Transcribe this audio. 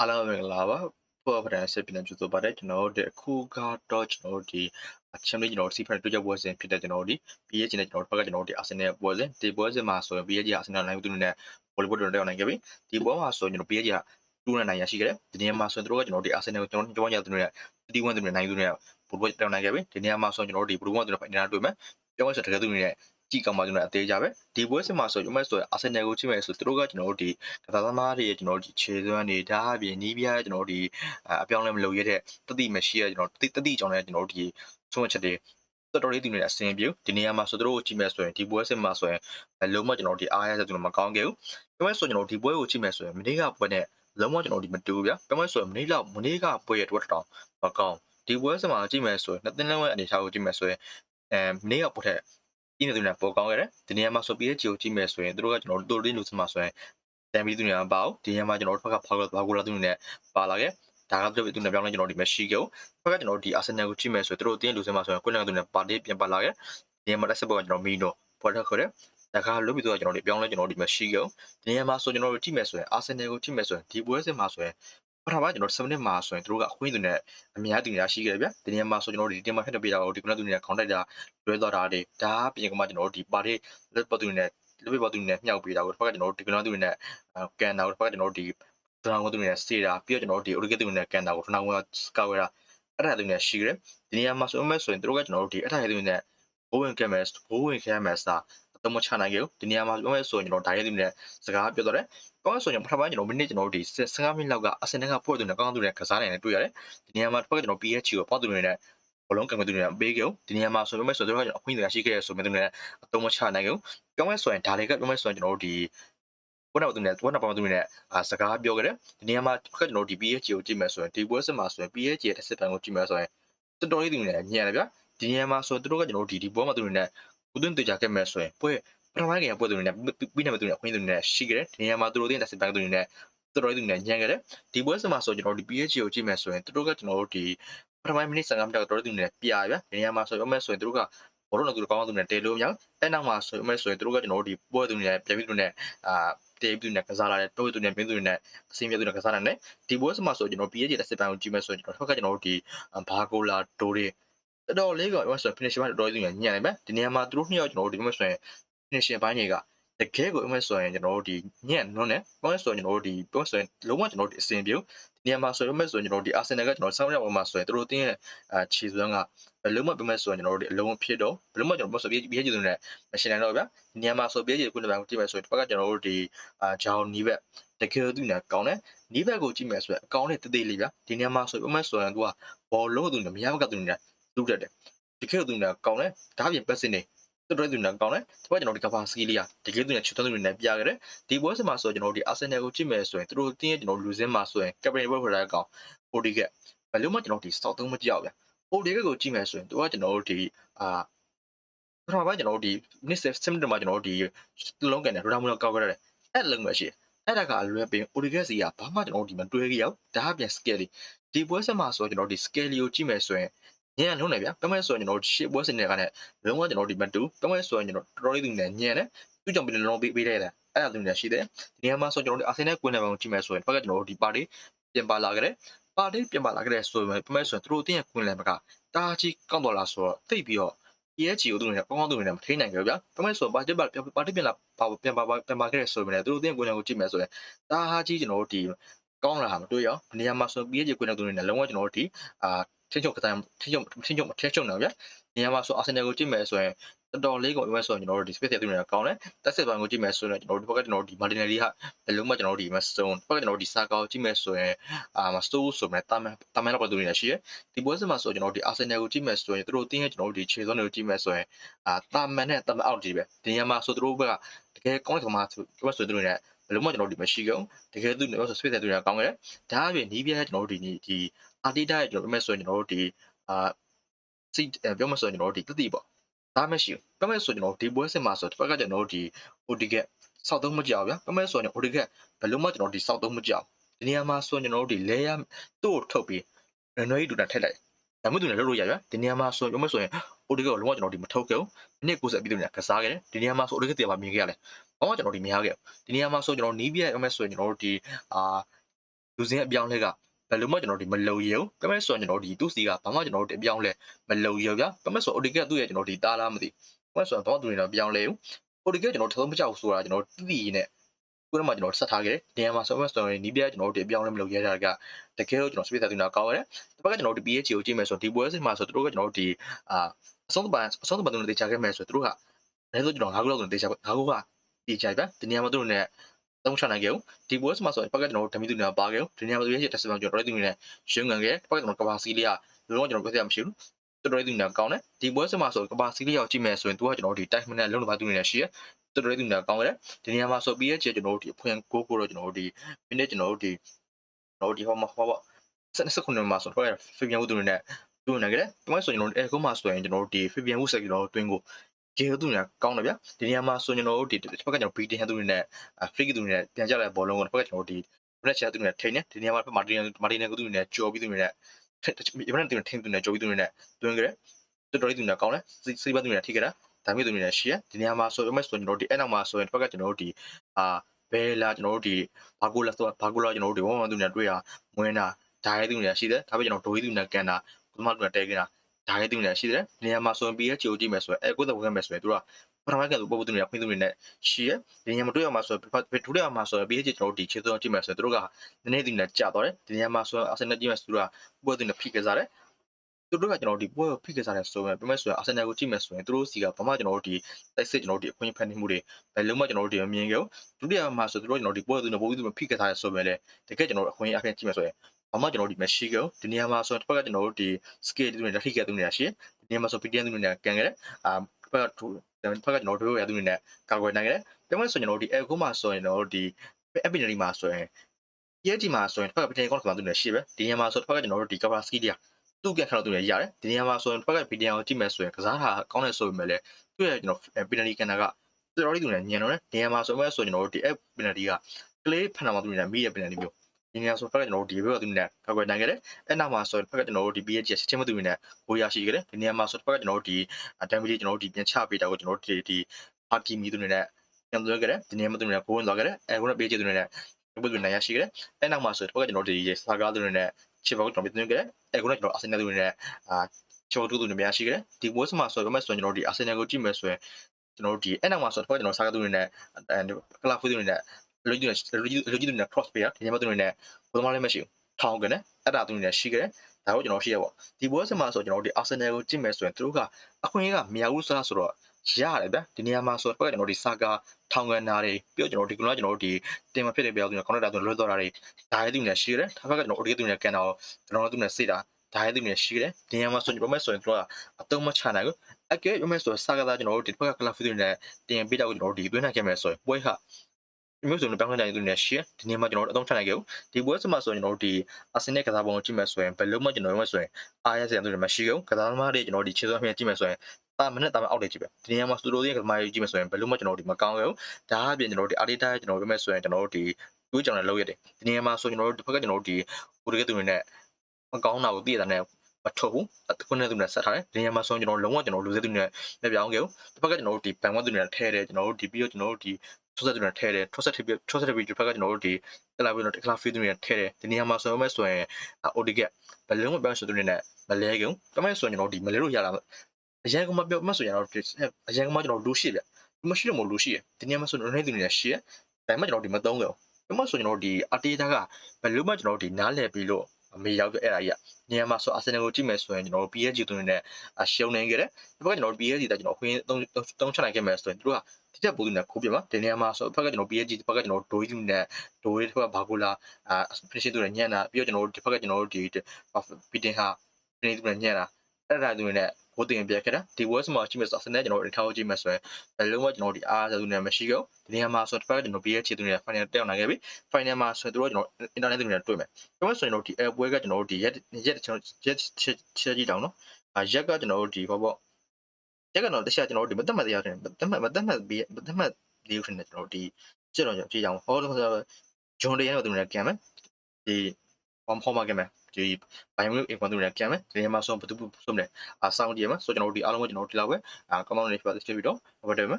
အားလုံးမင်္ဂလာပါပေါ်ပဒန်ဆက်ပြန်ကြိုဆိုပါတယ်ကျွန်တော်တို့အခုကတော့ကျွန်တော်တို့ဒီချမ်ပီယံကျွန်တော်စီဖက်တွေ့ကြပွဲစဉ်ဖြစ်တဲ့ကျွန်တော်တို့ဒီ PSG နဲ့ကျွန်တော်တို့ဘက်ကကျွန်တော်တို့ဒီအာဆင်နယ်ပွဲစဉ်ဒီပွဲစဉ်မှာဆိုရင် PSG အာဆင်နယ်နိုင်သူနဲ့ဘောလီဘောတော်တက်နိုင်ခဲ့ပြီဒီပွဲမှာဆိုရင်ကျွန်တော် PSG ကတူနဲ့နိုင်ရရှိခဲ့တယ်ဒီနေရာမှာဆိုရင်တို့ကကျွန်တော်တို့ဒီအာဆင်နယ်ကိုကျွန်တော်တို့ကြောင်းရသူနဲ့တီဝန်သူနဲ့နိုင်သူနဲ့ဘောလီဘောတက်နိုင်ခဲ့ပြီဒီနေရာမှာဆိုရင်ကျွန်တော်တို့ဒီဘလူးဘောသူနဲ့ဖိုင်နယ်တွေ့မယ်ပြောင်းဆိုတကယ်သူနဲ့ ကြည့်ကောင်းမှကျွန်တော်အသေးကြပဲဒီပွဲစဉ်မှာဆိုကျွန်တော်ဆိုအာဆင်နယ်ကိုချိန်မယ်ဆိုသူတို့ကကျွန်တော်တို့ဒီကစားသမားတွေရဲ့ကျွန်တော်တို့ဒီခြေစွမ်းတွေဒါအပြင်နီးပြားကျွန်တော်တို့ဒီအပြောင်းလဲမလုပ်ရတဲ့တတိမရှိရကျွန်တော်တတိကြောင့်လည်းကျွန်တော်တို့ဒီဆုံးချက်တွေတော်တော်လေးဒီနေ့အဆင်ပြေဒီနေရာမှာဆိုတို့ကိုကြည့်မယ်ဆိုရင်ဒီပွဲစဉ်မှာဆိုရင်လုံးဝကျွန်တော်ဒီအားရတဲ့ကျွန်တော်မကောင်းခဲ့ဘူးပြောမယ်ဆိုကျွန်တော်ဒီပွဲကိုကြည့်မယ်ဆိုရင်မနေ့ကပွဲနဲ့လုံးဝကျွန်တော်ဒီမတူဘူးဗျပြောမယ်ဆိုရင်မနေ့လောက်မနေ့ကပွဲရဲ့တွက်တောင်မကောင်းဒီပွဲစဉ်မှာကြည့်မယ်ဆိုရင်နှစ်သင်းလုံးရဲ့အနေအထားကိုကြည့်မယ်ဆိုရင်အဲမနေ့ကပွဲထက် ဒီနေ့သူနဲ့ပေါ်ကောင်းခဲ့တယ်ဒီနေရာမှာဆို PSG ကိုကြည့်မယ်ဆိုရင်တို့ကကျွန်တော်တို့တို့လူစမှာဆိုရင်တန်ပြီးသူနေရာမပါဘူးဒီနေရာမှာကျွန်တော်တို့ဘက်ကဖောက်ဘာကိုလာသူနေနဲ့ပါလာခဲ့ဒါကသူတို့သူနဲ့ပြောင်းလဲကျွန်တော်ဒီမရှိခဲ့ဘူးဘက်ကကျွန်တော်ဒီအာဆင်နယ်ကိုကြည့်မယ်ဆိုရင်တို့အတင်းလူစမှာဆိုရင်ကွင်းလန်သူနဲ့ပါတီပြန်ပါလာခဲ့ဒီနေရာမှာတက်ဆက်ပေါ်ကကျွန်တော်မီနိုပေါ်ထက်ခေါ်တယ်ဒါကလွတ်ပြီးတော့ကျွန်တော်ဒီပြောင်းလဲကျွန်တော်ဒီမရှိခဲ့ဘူးဒီနေရာမှာဆိုကျွန်တော်တို့ကြည့်မယ်ဆိုရင်အာဆင်နယ်ကိုကြည့်မယ်ဆိုရင်ဒီပွဲစဉ်မှာဆိုရင် ပထမကျွန်တော်7မိနစ်မှာဆိုရင်တို့ကအခွင့်အရေးနဲ့အများတင်ရရှိခဲ့တယ်ဗျဒီနေရာမှာဆိုကျွန်တော်တို့ဒီတင်မှာဖြစ်တဲ့ပေးတာကိုဒီကနတူနဲ့ contact တာလွဲသွားတာတွေဒါပြင်ကမှကျွန်တော်တို့ဒီပါတီလက်ပတ်သူနဲ့လက်ပတ်သူနဲ့မြှောက်ပေးတာကိုတစ်ခါကကျွန်တော်တို့ဒီကနတူနဲ့ကန်တာကိုတစ်ခါကကျွန်တော်တို့ဒီဒနာကိုသူနဲ့စေတာပြီးတော့ကျွန်တော်တို့ဒီ origin သူနဲ့ကန်တာကိုဒနာကိုစကာဝဲတာအဲ့ဒါသူနဲ့ရှိတယ်ဒီနေရာမှာဆိုမဲ့ဆိုရင်တို့ကကျွန်တော်တို့ဒီအဲ့ဒါသူနဲ့ Owen Cameras Owen Cameras အတော့မချနိုင်ခဲ့ဘူးဒီနေရာမှာပြောမဲ့ဆိုရင်ကျွန်တော်ဒါရဲသူနဲ့စကားပြောတော့တယ်ကောင်းဆိုရင်ပထမကျွန်တော်မိနစ်ကျွန်တော်တို့ဒီ15မိနစ်လောက်ကအာဆင်နယ်ကပို့သူနဲ့ကောင်းသူနဲ့ကစားနိုင်တယ်တွေ့ရတယ်ဒီနေရာမှာတစ်ခါကျွန်တော် PH ကိုပေါ့သူတွေနဲ့ဘလုံးကံကသူတွေပေးခဲ့ဒီနေရာမှာဆိုပေမဲ့ဆိုတော့ကျွန်တော်အခွင့်အရေးရှိခဲ့ရဆိုပေမဲ့သူနဲ့အတော့မချနိုင်ခဲ့ပြောမဲ့ဆိုရင်ဒါတွေကပြောမဲ့ဆိုရင်ကျွန်တော်တို့ဒီဘုနာသူနဲ့ဘုနာပေါင်းသူနဲ့အာစကားပြောခဲ့တယ်ဒီနေရာမှာတစ်ခါကျွန်တော်ဒီ PH ကိုကြည့်မယ်ဆိုရင်ဒီပွဲစစ်မှာဆိုရင် PH ရဲ့တစ်စစ်ပန်ကိုကြည့်မယ်ဆိုရင်တော်တော်လေးသူနဲ့ညံ့တယ်ဗျဒီနေရာမှာဆိုတို့ကကျွန်တော်ဒီဒီပွဲမှာသူတွေနဲ့ ဦးသွင်းတေချာခဲ့မယ်ဆိုရင်ပွဲပထမကပွဲသူတွေနဲ့ပြီးနေမှသူတွေအခွင့်အရေးသူတွေနဲ့ရှိခဲ့တယ်ဒီနေရာမှာသူတို့တဲ့တစ်စစ်ပန်သူတွေနဲ့တော်တော်လေးသူနဲ့ညံ့ခဲ့တယ်ဒီပွဲစစ်မှာဆိုကျွန်တော်ဒီ PH ကိုကြည့်မယ်ဆိုရင်တို့ကကျွန်တော်တို့ဒီပထမမိနစ်15မိနစ်တော့တော်တော်သူနဲ့ပြရဗျဒီနေရာမှာဆိုရုံးမဲ့ဆိုရင်တို့ကဘောလုံးတော့သူကောင်းသူနဲ့တဲလို့မရအဲ့နောက်မှာဆိုရုံးမဲ့ဆိုရင်တို့ကကျွန်တော်တို့ဒီပွဲသူနဲ့ပြန်ပြီးသူနဲ့အာတေးပြီးသူနဲ့ကစားလာတဲ့တိုးသူနဲ့မင်းသူနဲ့အစင်းပြသူနဲ့ကစားနိုင်တယ်ဒီပွဲစမှာဆိုကျွန်တော် PH တဲ့စစ်ပန်ကိုကြည့်မယ်ဆိုရင်ကျွန်တော်ထောက်ကကျွန်တော်တို့ဒီဘာဂိုလာဒိုတွေ တော်တော်လေးကပြောဆို finish ပိုင်းတော်တော်လေးညံ့နေမယ်ဒီနေရာမှာသူတို့နှစ်ယောက်ကျွန်တော်တို့ဒီမှာဆိုရင် finishing ပိုင်းတွေကတကယ်ကိုအမှဆိုရင်ကျွန်တော်တို့ဒီညံ့နွန်းနဲ့ပြောဆိုရင်ကျွန်တော်တို့ဒီပြောဆိုရင်လုံးဝကျွန်တော်တို့အစင်ပြုဒီနေရာမှာဆိုရင်မဲ့ဆိုရင်ကျွန်တော်ဒီ Arsenal ကကျွန်တော်ဆောင်းရောက်မှာဆိုရင်သူတို့တင်းရဲ့အာခြေစွမ်းကဘယ်လုံးမပြမဲ့ဆိုရင်ကျွန်တော်တို့ဒီအလုံးဖြစ်တော့ဘယ်လုံးမကျွန်တော်ပြောဆိုပြီးပြီးကြည့်နေတယ်မရှင်းနိုင်တော့ဗျာဒီနေရာမှာဆိုပြီးကြည့်ခုနကကြည့်မယ်ဆိုရင်တစ်ဖက်ကကျွန်တော်တို့ဒီအာဂျောင်းနီးဘက်တကယ်သူနဲ့ကောင်းတယ်နီးဘက်ကိုကြည့်မယ်ဆိုရင်အကောင်းနဲ့တသေးလေးဗျာဒီနေရာမှာဆိုပြမဲ့ဆိုရင်သူကဘောလုံးသူနဲ့မရဘက်ကသူနဲ့ လူတက်တယ်တကယ်သူနဲ့ကောင်းတယ်ဒါပြင်ပတ်စင်နေတော်တော်သူနဲ့ကောင်းတယ်ဒီဘက်ကျွန်တော်ဒီကဘာစကီလီယာတကယ်သူနဲ့ချူတန်းသူနဲ့ပြခဲ့တယ်ဒီပွဲစမှာဆိုကျွန်တော်ဒီအာဆင်နယ်ကိုကြည့်မယ်ဆိုရင်သူတို့တင်းရဲ့ကျွန်တော်လူစင်းမှာဆိုရင်ကပတိဘက်ခေါ်တဲ့အကောင်ဟိုဒီကဘယ်လိုမှကျွန်တော်ဒီစောက်သုံးမကြောက်ဗျဟိုဒီကကိုကြည့်မယ်ဆိုရင်သူကကျွန်တော်တို့ဒီအာပထမပိုင်းကျွန်တော်တို့ဒီ minute 7 minute မှာကျွန်တော်တို့ဒီလုံးကန်နဲ့ရိုဒါမူလာကောက်ခဲ့ရတယ်အဲ့လုံးပဲရှိအဲ့ဒါကအလွယ်ပင် Origen စီကဘာမှကျွန်တော်တို့ဒီမှာတွဲကြရောက်ဒါကပြန် scale ဒီပွဲဆက်မှာဆိုကျွန်တော်ဒီ scale ကိုကြည့်မယ်ဆိုရင် ညံ့လုံးနေဗျာပြောမယ်ဆိုရင်ကျွန်တော်ရှေ့ပွဲစင်တွေကလည်းလုံးဝကျွန်တော်ဒီမတူပြောမယ်ဆိုရင်ကျွန်တော်တော်တော်လေးသူနဲ့ညံ့တယ်သူကြောင့်ပြီးလုံးပေးပေးလိုက်တယ်အဲ့ဒါသူနဲ့ရှိတယ်ဒီနေရာမှာဆိုကျွန်တော်တို့အာဆင်နယ်ကွင်းနယ်ဘောင်ကြည့်မယ်ဆိုရင်ဘက်ကကျွန်တော်တို့ဒီပါတီပြင်ပါလာကြတယ်ပါတီပြင်ပါလာကြတယ်ဆိုရင်ပြောမယ်ဆိုရင်သူတို့တင်းရဲ့ကွင်းနယ်ဘက်ကတာကြီးကောက်တော်လာဆိုတော့တိတ်ပြီးတော့ PH ကိုသူတို့နဲ့ပေါင်းပေါင်းသူတွေနဲ့မထိနိုင်ကြဘူးဗျာ။ဒါမဲ့ဆိုပါတီပါပါတီပြန်လာပါပြန်ပါပြန်ပါခဲ့တဲ့ဆိုရင်လည်းသူတို့တင်းကွင်းနယ်ကိုကြည့်မယ်ဆိုရင်တာဟာကြီးကျွန်တော်တို့ဒီကောင်းလာတာမတွေ့ရအောင်။နေရာမှာဆို PH ကွင်းနယ်သူတွေနဲ့လုံးဝကျွန်တော်တို့ဒီအာ ချင်းချုပ်ကစားချင်းချုပ်ချင်းချုပ်ချင်းချုပ်နေဗျာနေရာမှာဆိုအာဆင်နယ်ကိုကြည့်မယ်ဆိုရင်တော်တော်လေးကိုပြောမယ်ဆိုရင်ကျွန်တော်တို့ဒီ space တွေတူနေတာကောင်းတယ်တက်စစ်ပိုင်းကိုကြည့်မယ်ဆိုရင်ကျွန်တော်တို့ဒီဘက်ကကျွန်တော်တို့ဒီ martinelli ဟာဘယ်လုံးမှကျွန်တော်တို့ဒီ stone ဘက်ကကျွန်တော်တို့ဒီ saka ကိုကြည့်မယ်ဆိုရင်အာ stone ဆိုမယ်တာမန်တာမန်တော့တူနေတာရှိတယ်ဒီပွဲစဉ်မှာဆိုကျွန်တော်တို့ဒီ arsenal ကိုကြည့်မယ်ဆိုရင်တို့တင်းရဲ့ကျွန်တော်တို့ဒီခြေစွမ်းတွေကိုကြည့်မယ်ဆိုရင်အာတာမန်နဲ့တာမန်အောက်ဒီပဲဒီညမှာဆိုတို့ဘက်ကတကယ်ကောင်းတဲ့ကောင်မှဆိုပြောမယ်ဆိုရင်တို့နဲ့ ဘယ်လုံးမှကျွန်တော်တို့ဒီမရှိကုန်တကယ်သူတို့ဆို space တွေတူနေတာကောင်းတယ်ဒါအပြင်နီးပြဲကျွန်တော်တို့ဒီဒီ Arteta ရဲ့ကျွန်တော်ပြောမယ်ဆိုရင်ကျွန်တော်တို့ဒီအာစိတ်ပြောမှဆိုရင်ကျွန်တော်တို့ဒီတတိပေါ့ဒါမရှိဘူးပြောမယ်ဆိုကျွန်တော်ဒီပွဲစစ်မှာဆိုတစ်ဖက်ကကျွန်တော်တို့ဒီ Odegaard စောက်သုံးမကြောက်ဗျာပြောမယ်ဆိုရင် Odegaard ဘယ်လို့မှကျွန်တော်ဒီစောက်သုံးမကြောက်ဒီနေရာမှာဆိုကျွန်တော်တို့ဒီ layer သူ့ကိုထုတ်ပြီး Renoy တူတာထည့်လိုက်ဒါမှမဟုတ်သူလည်းလုပ်လို့ရဗျာဒီနေရာမှာဆိုပြောမယ်ဆိုရင် Odegaard ကိုလုံးဝကျွန်တော်ဒီမထုတ်ခဲ့ဘူးမိနစ်90ပြီးသူကစားခဲ့တယ်ဒီနေရာမှာဆို Odegaard တရားပါမြင်ခဲ့ရတယ် ဘာမှကျွန်တော်ဒီမရခဲ့ဘူးဒီနေရာမှာဆိုကျွန်တော်နီးပြပြောမယ်ဆိုရင်ကျွန်တော်တို့ဒီအာလူစင်းအပြောင်းလဲကဘယ်လိုမှကျွန်တော်တို့ဒီမလုံရဘူးပြမဲ့ဆိုရင်ကျွန်တော်တို့ဒီသူ့စီကဘာမှကျွန်တော်တို့အပြောင်းလဲမလုံရဘူးဗျာပြမဲ့ဆို ODK ကသူ့ရဲ့ကျွန်တော်ဒီတားလားမသိပြမဲ့ဆိုတော့သူတွေတော့ပြောင်းလဲဘူး ODK ကျွန်တော်ထုံးမကြောက်ဆိုတာကျွန်တော်တိတိနဲ့ခုနကကျွန်တော်ဆက်ထားခဲ့တယ်နေရာမှာဆိုမဲ့ဆိုရင်နီးပြကျွန်တော်တို့အပြောင်းလဲမလုပ်ရတာကတကယ်လို့ကျွန်တော်စပစ်သက်သူနာကောင်းရတယ်တစ်ပတ်ကကျွန်တော်တို့ PH ကိုကြည့်မယ်ဆိုဒီပွဲစစ်မှာဆိုတို့ကကျွန်တော်တို့ဒီအာအဆုံးတပန်အဆုံးတပန်တို့တေချာခဲ့မယ်ဆိုတို့ကအဲဆိုကျွန်တော်ငါးခုလောက်ဆိုတေချာငါးခုက တေချာပဲဒီနေရာမှာတို့နဲ့သုံးချနိုင်ခဲ့ဘူးဒီပွဲစစ်မှာဆိုပတ်ကကျွန်တော်တို့ဓမီသူနာပါခဲ့ဘူးဒီနေရာမှာ PH တက်စပန်ကျွန်တော်တို့သူနဲ့ရှင်းငံခဲ့ပတ်ကကျွန်တော်ကဘာစီလေးကလုံးဝကျွန်တော်ပြည့်ရမရှိဘူးတော်တော်လေးသူနာကောင်းတယ်ဒီပွဲစစ်မှာဆိုကဘာစီလေးရောက်ကြည့်မယ်ဆိုရင်သူကကျွန်တော်တို့ဒီ time နဲ့လုံးလုံးပါသူနေရှိရတော်တော်လေးသူနာကောင်းတယ်ဒီနေရာမှာဆို PH ကျွန်တော်တို့ဒီအဖွင့်ကိုကိုတော့ကျွန်တော်တို့ဒီ minute ကျွန်တော်တို့ဒီကျွန်တော်တို့ဒီဟောမှာဟောပေါ့စနစ်စခုနှစ်မှာဆိုတော့ဖေပြန်ဦးသူနဲ့သူနဲ့ကြတယ်ဒီမှာဆိုကျွန်တော်တို့အဲကုန်းမှာဆိုရင်ကျွန်တော်တို့ဒီဖေပြန်ဦးဆက်ကျွန်တော်တို့တွင်းကို ဂျေသူနဲ့ကောင်းတယ်ဗျဒီနေရာမှာဆိုကျွန်တော်တို့ဒီတစ်ဖက်ကကျွန်တော် beating သူနဲ့ free သူနဲ့ပြန်ကြတဲ့ဘောလုံးကိုတစ်ဖက်ကကျွန်တော်တို့ဒီ break ချသူနဲ့ထိနေဒီနေရာမှာမာတင်မာတင်နဲ့သူနဲ့ကြော်ပြီးသူနဲ့ဒီမှာသူနဲ့ထိသူနဲ့ကြော်ပြီးသူနဲ့တွင်းကြတယ်တော်တော်လေးသူနဲ့ကောင်းတယ်စီးပတ်သူနဲ့ထိကြတာဒါမျိုးသူနဲ့ရှိရဒီနေရာမှာဆိုရင်ဆိုကျွန်တော်တို့ဒီအဲ့နောက်မှာဆိုရင်တစ်ဖက်ကကျွန်တော်တို့ဒီအာဘဲလာကျွန်တော်တို့ဒီဘာကိုလာဆိုဘာကိုလာကျွန်တော်တို့ဒီဝမ်ဝမ်သူနဲ့တွေ့ရမွင်းတာဒါရဲသူနဲ့ရှိတယ်ဒါပေမဲ့ကျွန်တော်ဒိုးကြီးသူနဲ့ကန်တာဘုမသူနဲ့တဲကင်းတာ ဒါရဲသူနဲ့ရှိတယ်နေရာမှာဆိုရင် PH ကိုကြည့်မယ်ဆိုရင်အဲကိုသက်ဝယ်မယ်ဆိုရင်သူကပထမကသူပုံပုံသူနဲ့ခွင့်သူနဲ့ရှိရဒီနေရာမှာတွေ့ရမှာဆိုရင်ဒုတိယမှာဆိုရင် PH ကျွန်တော်တို့ဒီခြေသွင်းကြည့်မယ်ဆိုရင်သူတို့ကနည်းနည်းသူနဲ့ကြာသွားတယ်ဒီနေရာမှာဆိုရင်အာဆင်နယ်ကြည့်မယ်ဆိုတော့ပွဲသူနဲ့ဖိကစားတယ်သူတို့ကကျွန်တော်ဒီပွဲကိုဖိကစားတယ်ဆိုရင်ပြမဲ့ဆိုရင်အာဆင်နယ်ကိုကြည့်မယ်ဆိုရင်သူတို့စီကဘာမှကျွန်တော်တို့ဒီတိုက်စစ်ကျွန်တော်တို့ဒီအခွင့်ဖန်တီးမှုတွေဘယ်လုံးမှကျွန်တော်တို့ဒီမမြင်ခဲ့ဘူးဒုတိယမှာဆိုသူတို့ကျွန်တော်ဒီပွဲသူနဲ့ပို့ပြီးသူဖိကစားတယ်ဆိုပေမဲ့လည်းတကယ်ကျွန်တော်တို့အခွင့်အရေးအပြင်ကြည့်မယ်ဆိုရင် ဘာမှကျွန်တော်တို့ဒီမရှိခဲ့ဘူးဒီနေရာမှာဆိုတစ်ဖက်ကကျွန်တော်တို့ဒီ scale တွေနဲ့ထိခဲ့သူတွေရှိဒီနေရာမှာဆို PTN တွေနဲ့ကန်ခဲ့တယ်အာတစ်ဖက်ကတစ်ဖက်ကကျွန်တော်တို့ရသူတွေနဲ့ကာကွယ်နိုင်ခဲ့တယ်ပြမဲ့ဆိုကျွန်တော်တို့ဒီအခုမှဆိုရင်တော့ဒီ epinary မှာဆိုရင် PH မှာဆိုရင်တစ်ဖက်က PTN ကောက်ခံသူတွေရှိပဲဒီနေရာမှာဆိုတစ်ဖက်ကကျွန်တော်တို့ဒီ cover skill တွေသူ့ကခဏသူတွေရတယ်ဒီနေရာမှာဆိုရင်တစ်ဖက်က PTN ကိုကြည့်မယ်ဆိုရင်ကစားတာကောင်းတယ်ဆိုပေမဲ့လည်းသူ့ရဲ့ကျွန်တော် penalty ကန်တာကတော်တော်လေးသူနဲ့ညံတော့တယ်နေရာမှာဆိုမဲ့ဆိုကျွန်တော်တို့ဒီ app penalty က play ဖန်တာမှသူတွေနဲ့မိရဲ့ penalty မျိုး ဒီနေရာဆိုဖက်ကကျွန်တော်တို့ဒီဘက်ကသူနဲ့ကောက်ွယ်နိုင်ခဲ့တယ်အဲ့နောက်မှာဆိုဖက်ကကျွန်တော်တို့ဒီ BH ချက်ချင်းမသူတွေနဲ့ဘိုးရရှိခဲ့တယ်ဒီနေရာမှာဆိုဖက်ကကျွန်တော်တို့ဒီ damage ကျွန်တော်တို့ဒီပြန်ချပေးတာကိုကျွန်တော်တို့ဒီဒီ hockey မီသူတွေနဲ့ပြန်သွဲခဲ့တယ်ဒီနေရာမှာသူတွေနဲ့ဘိုးဝင်သွားခဲ့တယ်အဲခုန BH သူတွေနဲ့ဘိုးသူတွေနဲ့ရရှိခဲ့တယ်အဲ့နောက်မှာဆိုဖက်ကကျွန်တော်တို့ဒီစာကားသူတွေနဲ့ချစ်ဘောကျွန်တော်ပြန်သွဲခဲ့တယ်အဲခုနကျွန်တော် Arsenal သူတွေနဲ့အာချိုတူသူတွေများရှိခဲ့တယ်ဒီ Wolves မှာဆိုတော့ကျွန်တော်တို့ဒီ Arsenal ကိုကြည့်မယ်ဆိုရင်ကျွန်တော်တို့ဒီအဲ့နောက်မှာဆိုတော့ကျွန်တော်စာကားသူတွေနဲ့ကလာဖူးသူတွေနဲ့ လူကြီးလူကြီးလူကြီးတွေနဲ့ cross ပေးတာဒီနေ့မှသူတွေနဲ့ဘယ်တော့မှလည်းမရှိဘူးထောင်ကနေအဲ့ဒါသူတွေနဲ့ရှိခဲ့တယ်ဒါကိုကျွန်တော်ရှိရပေါ့ဒီပွဲစဉ်မှာဆိုကျွန်တော်ဒီ Arsenal ကိုကြည့်မယ်ဆိုရင်သူတို့ကအခွင့်အရေးကမရဘူးဆိုတာဆိုတော့ရတယ်ဗျဒီနေရာမှာဆိုတော့ကျွန်တော်ဒီစာကာထောင်ကန်နာတွေပြီးတော့ကျွန်တော်ဒီကလောကျွန်တော်ဒီတင်မဖြစ်တဲ့ပြောင်းသူကောင်းတာသူလွတ်တော့တာတွေဒါရဲသူနဲ့ရှိတယ်ဒါဘက်ကကျွန်တော် ODK သူနဲ့ကန်တော့ကျွန်တော်တို့သူနဲ့စိတ်တာဒါရဲသူနဲ့ရှိတယ်ဒီနေရာမှာဆိုကျွန်တော်မဲ့ဆိုရင်သူကအတုံးမချနိုင်ဘူးအကဲရမဲ့ဆိုစာကာကျွန်တော်တို့ဒီဘက်ကကလပ်ဖီသူနဲ့တင်ပေးတော့ကျွန်တော်တို့ဒီသွင်းနိုင်ခဲ့မယ်ဆိုရင်ပွဲခ မျိုးစုံပြောင်းလဲနိုင်သူနဲ့ရှေ့ဒီနေ့မှကျွန်တော်တို့အသုံးချနိုင်ခဲ့ဘူးဒီပွဲစမှာဆိုရင်ကျွန်တော်တို့ဒီအာဆင်နယ်ကစားပုံကိုကြည့်မယ်ဆိုရင်ဘယ်လုံးမှကျွန်တော်တို့ဆိုရင်အားရစရာသူတွေမရှိဘူးကစားသမားတွေကျွန်တော်တို့ဒီခြေစွမ်းအမြင်ကြည့်မယ်ဆိုရင်တာမနဲ့တာမအောက်တွေကြည့်ပဲဒီနေရာမှာစတူဒီယိုရဲ့ကစားသမားတွေကြည့်မယ်ဆိုရင်ဘယ်လုံးမှကျွန်တော်တို့ဒီမကောင်းခဲ့ဘူးဒါအပြင်ကျွန်တော်တို့ဒီအာဒီတာကျွန်တော်ပြောမယ်ဆိုရင်ကျွန်တော်တို့ဒီတွေးကြောင်နဲ့လောက်ရတယ်ဒီနေရာမှာဆိုကျွန်တော်တို့ဒီဘက်ကကျွန်တော်တို့ဒီကိုရီးယားသူတွေနဲ့မကောင်းတာကိုသိရတဲ့နဲ့မထုတ်ဘူးအခုနဲ့သူနဲ့ဆက်ထားတယ်ဒီနေရာမှာဆိုရင်ကျွန်တော်လုံးဝကျွန်တော်လူစဲသူနဲ့လက်ပြောင်းခဲ့ဘူးဒီဘက်ကကျွန်တော်တို့ဒီဘန်ဝတ်သူနဲ့ထဲတယ်ကျွန်တော်တို့ဒီပြီးတော့ကျွန်တော်တို့ဒီ ထွက်ဆက်သူနဲ့ထဲတယ်ထွက်ဆက်ထိထွက်ဆက်ပြီးဒီဘက်ကကျွန်တော်တို့ဒီကလာပြီးတော့ကလာဖီသူနဲ့ထဲတယ်ဒီနေရာမှာဆိုရင်ဆိုရင်အိုဒီကဘယ်လုံးမပြောင်းဆိုသူနဲ့မလဲကုန်ဒါမှမဟုတ်ဆိုရင်ကျွန်တော်ဒီမလဲလို့ရလာအရင်ကမှပြောမှဆိုရင်တော့အရင်ကမှကျွန်တော်လူရှိပြမရှိတော့မလူရှိရဒီနေရာမှာဆိုတော့နေသူနဲ့ရှိရဒါမှကျွန်တော်ဒီမသုံးကြဘူးဒါမှဆိုကျွန်တော်ဒီအတေးသားကဘယ်လိုမှကျွန်တော်ဒီနားလည်ပြီးလို့အမေရောက်ပြအဲ့ဒါကြီးနေရာမှာဆိုအာဆင်နယ်ကိုကြည့်မယ်ဆိုရင်ကျွန်တော်တို့ PSG သူတွေနဲ့ရှုံနေခဲ့တယ်ဒီဘက်ကကျွန်တော်တို့ PSG တာကျွန်တော်အခွင့်သုံးသုံးချနိုင်ခဲ့မယ်ဆိုရင်တို့က တိကျပိုသူနဲ့ခိုးပြမှာဒီနေရာမှာဆိုဘက်ကကျွန်တော် PSG ဒီဘက်ကကျွန်တော်ဒိုးကြီးနဲ့ဒိုးကြီးတစ်ခါဘာကိုလာအာ finishing သူတွေညံ့တာပြီးတော့ကျွန်တော်တို့ဒီဘက်ကကျွန်တော်တို့ဒီပီတင်ဟာ finishing သူတွေညံ့တာအဲ့ဒါသူတွေနဲ့ကိုတင်ပြခဲ့တာဒီ West မှာကြည့်မယ်ဆိုအစနဲ့ကျွန်တော်တို့ထားကြည့်မယ်ဆိုရင်ဘယ်လုံးမှကျွန်တော်ဒီအားသူနဲ့မရှိဘူးဒီနေရာမှာဆိုတော့ကျွန်တော် BH သူနဲ့ final တက်အောင်နိုင်ခဲ့ပြီ final မှာဆိုတော့ကျွန်တော် internet သူနဲ့တွေ့မယ်ပြောမယ်ဆိုရင်တော့ဒီ app ပွဲကကျွန်တော်တို့ဒီရက်ရက်ကျွန်တော်ရက်ချက်ကြည့်တောင်းနော်အာရက် ကကျွန်တော်တို့ဒီဘောပေါ့ ရက်ကတော့တခြားကျွန်တော်တို့ဒီမသက်မှတ်တရားတယ်မသက်မှတ်မသက်မှတ်ပြီးမသက်မှတ်လေးခုနဲ့ကျွန်တော်တို့ဒီချက်တော့ကြည့်ကြအောင်ဟောတော့ဂျွန်လေးရတော့သူနဲ့ကြံမယ်ဒီဘောမ်ဖော်မှာကြံမယ်ဒီဘိုင်မျိုးအင်ကွန်တူနဲ့ပြန်မယ်ဒီနေ့မှာဆုံးဘယ်သူဆုံးမလဲအာဆောင်းဒီမှာဆိုကျွန်တော်တို့ဒီအားလုံးကကျွန်တော်တို့ဒီလောက်ပဲအာကောင်းကောင်းလေးဖတ်သိပြီးတော့ဘာတယ်မ